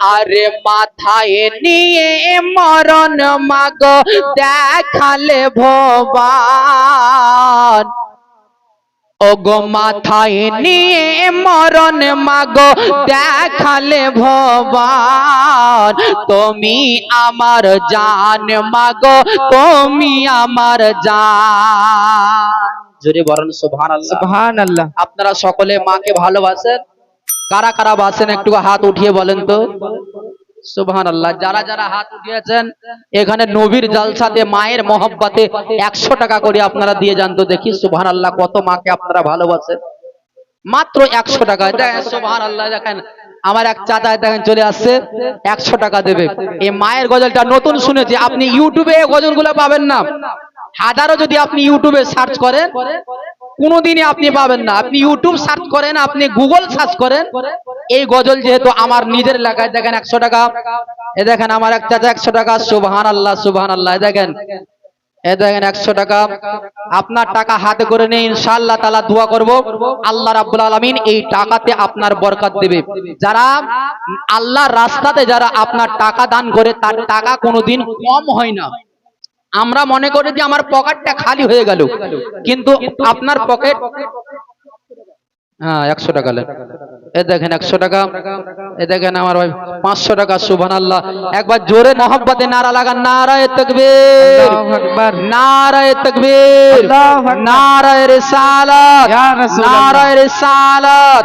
আরে মাথায় নিয়ে মরণ মাগো দেখালে ভবান ওগো মাথায় নিয়ে মরণ মাগো দেখালে ভবান তুমি আমার জান মাগো তুমি আমার জান। জোরে বলেন সুবহানাল্লাহ। সুবহানাল্লাহ। আপনারা সকলে মাকে ভালোবাসেন? কারা কারা বাসেন? একটু হাত উঠিয়ে বলেন তো। সুবহান আল্লাহ যারা যারা হাত উঠিয়েছেন, এখানে নবীর জালসাতে, মায়ের মহব্বতে একশো টাকা করে আপনারা দিয়ে যান তো দেখি। সুবহান আল্লাহ কত মাকে আপনারা ভালোবাসেন। মাত্র একশো টাকা। সুবহান আল্লাহ দেখেন, আমার এক চাচা দেখেন চলে আসছে, একশো টাকা দেবে। এই মায়ের গজলটা নতুন শুনেছি, আপনি ইউটিউবে গজলগুলো পাবেন না। হাজারো যদি আপনি ইউটিউবে সার্চ করেন কোনোদিনই আপনি পাবেন না। আপনি ইউটিউব সার্চ করেন, আপনি গুগল সার্চ করেন, এই গজল যেহেতু আমার নিজের এলাকায় দেখেন একশো টাকা। এ দেখেন আমার এক চাচা একশো টাকা সুবহান আল্লাহ সুবহান আল্লাহ দেখেন। এ দেখেন একশো টাকা। আপনার টাকা হাতে করে নিয়ে ইনশাআল্লাহ তালা দোয়া করব। আল্লাহ রাব্বুল আলামিন এই টাকাতে আপনার বরকত দেবে। যারা আল্লাহর রাস্তাতে যারা আপনার টাকা দান করে, তার টাকা কোনোদিন কম হয় না। আমরা মনে করি যে আমার পকেটটা খালি হয়ে গেল কিন্তু আপনার পকেট হ্যাঁ একশো টাকা। এ দেখেন, একশো টাকা এ দেখেন আমার ভাই পাঁচশো টাকা সুবহান আল্লাহ একবার জোরে মহব্বতে নারা লাগান নারায় তকবীর। আল্লাহু নারায় তকবীর। নারায় রিসালাত। নারায় রিসালাত।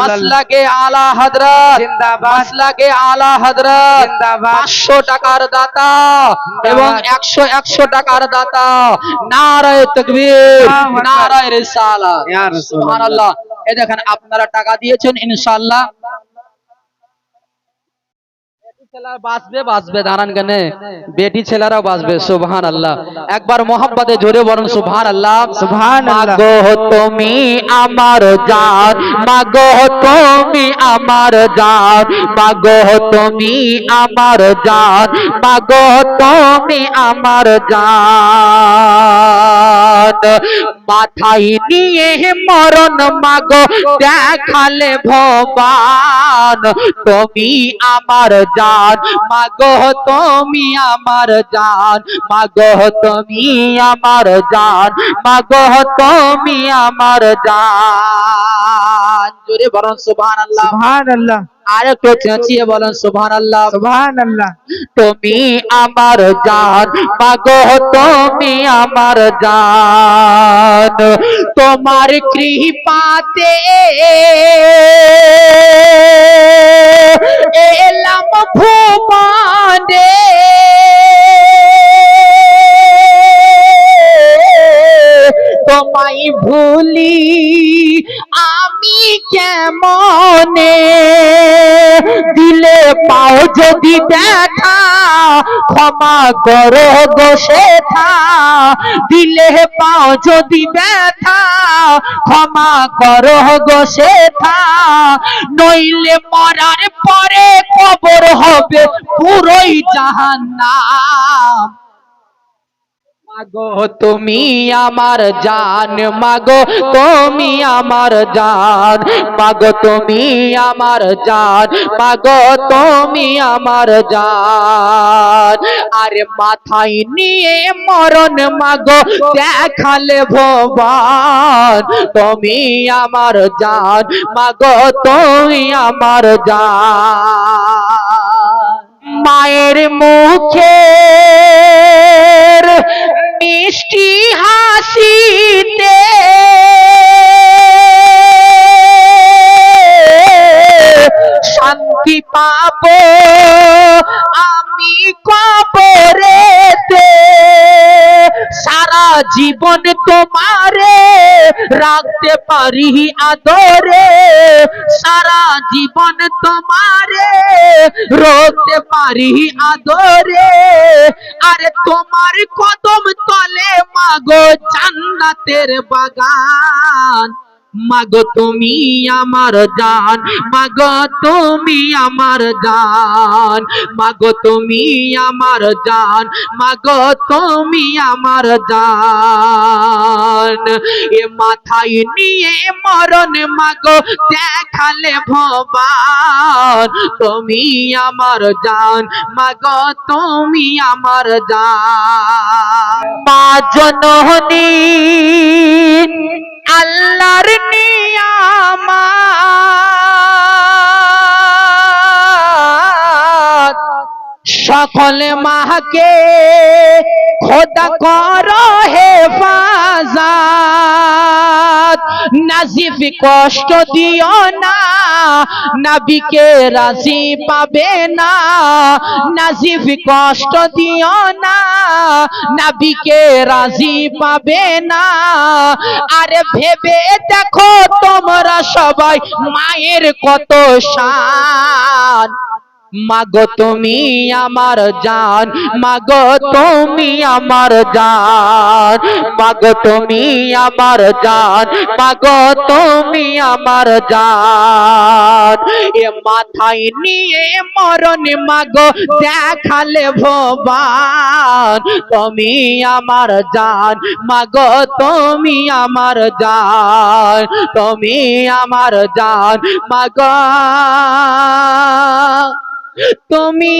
মাসলাকে আলা হযরত। মাসলাকে আলা হযরত। পাঁচশো টাকার দাতা এবং একশো একশো টাকার দাতা। নারায় তকবীর। আল্লাহু। নারায় রিসালাত। সুবহানাল্লাহ। এই দেখেন আপনারা টাকা দিয়েছেন ইনশাআল্লাহ। বেটি ছেলেরা বাঁচবে বাঁচবে দাঁড়ান কেনে। বেটি ছেলেরাও বাঁচবে সুবহান আল্লাহ একবার মোহাব্বতে জোরে বলুন সুবহান আল্লাহ। মাগো তুমি আমার জান মাগো তুমি আমার জান মাগো তুমি আমার জান মাগো তুমি আমার জান। মাথায় নিয়ে মরণ মাগো, দেখালে ভবান তুমি আমার জান। মাগো, তুমি আমার জান। মাগো, তুমি আমার জান। মাগো, তুমি আমার জান। জোরে বলুন, সুবহানাল্লাহ। সুবহানাল্লাহ। আর একটু চেঁচিয়ে বলেন সুবহানাল্লাহ। সুবহানাল্লাহ। তুমি আমার জান মাগো তুমি আমার জান। তোমার কৃপাতে এলাম ভুবনে তোমায় ভুলি আমি কেমনে? পাও যদি ব্যথা, ক্ষমা করো গো থা দিলে পাও যদি ব্যথা, ক্ষমা করো গো থা নইলে মরার পরে কবর হবে পুরোই জাহান্নাম। মাগো, তুমি আমার জান, মাগো, তুমি আমার জান, মাগো, তুমি আমার জান, মাগো, তুমি আমার জান। আরে মাথায় নিয়ে মরণ, মাগো, দেখালে ভবান তুমি আমার জান, মাগো, তুমি আমার জান। মায়ের মুখের মিষ্টি হাসিতে। শান্তি পাব আমি কবরেতে। সারা জীবন তোমারে রাখতে পারি আদরে। সারা জীবন তোমারে রোতে পারি আদরে। আরে তোমার কদম তলে মাগো জান্নাতের বাগান। মাগো তুমি আমার জান, মাগো তুমি আমার জান, মাগো তুমি আমার জান, মাগো তুমি আমার জান। এ মাথায় নিয়ে মরণ মাগো দেখালে ভবান তুমি আমার জান, মাগো তুমি আমার জান। মা জননী আল্লাহর নিয়ামত। সকলে মাকে খোদা কর হেফাজত। নাজিফ কষ্ট দিও না, নবীকে রাজি পাবে না। নাজিফ কষ্ট দিও না, নাবিকে রাজি পাবে না। আরে ভেবে দেখো তোমরা সবাই মায়ের কত শান মাগো তুমি আমার জান, মাগো তুমি আমার জান, মাগো তুমি আমার জান, মাগো তুমি আমার জান। এ মাথায় নিয়ে মরণ মাগো দেখালে ভবান তুমি আমার জান, মাগো তুমি আমার জান, তুমি আমার জান, মাগো। তুমি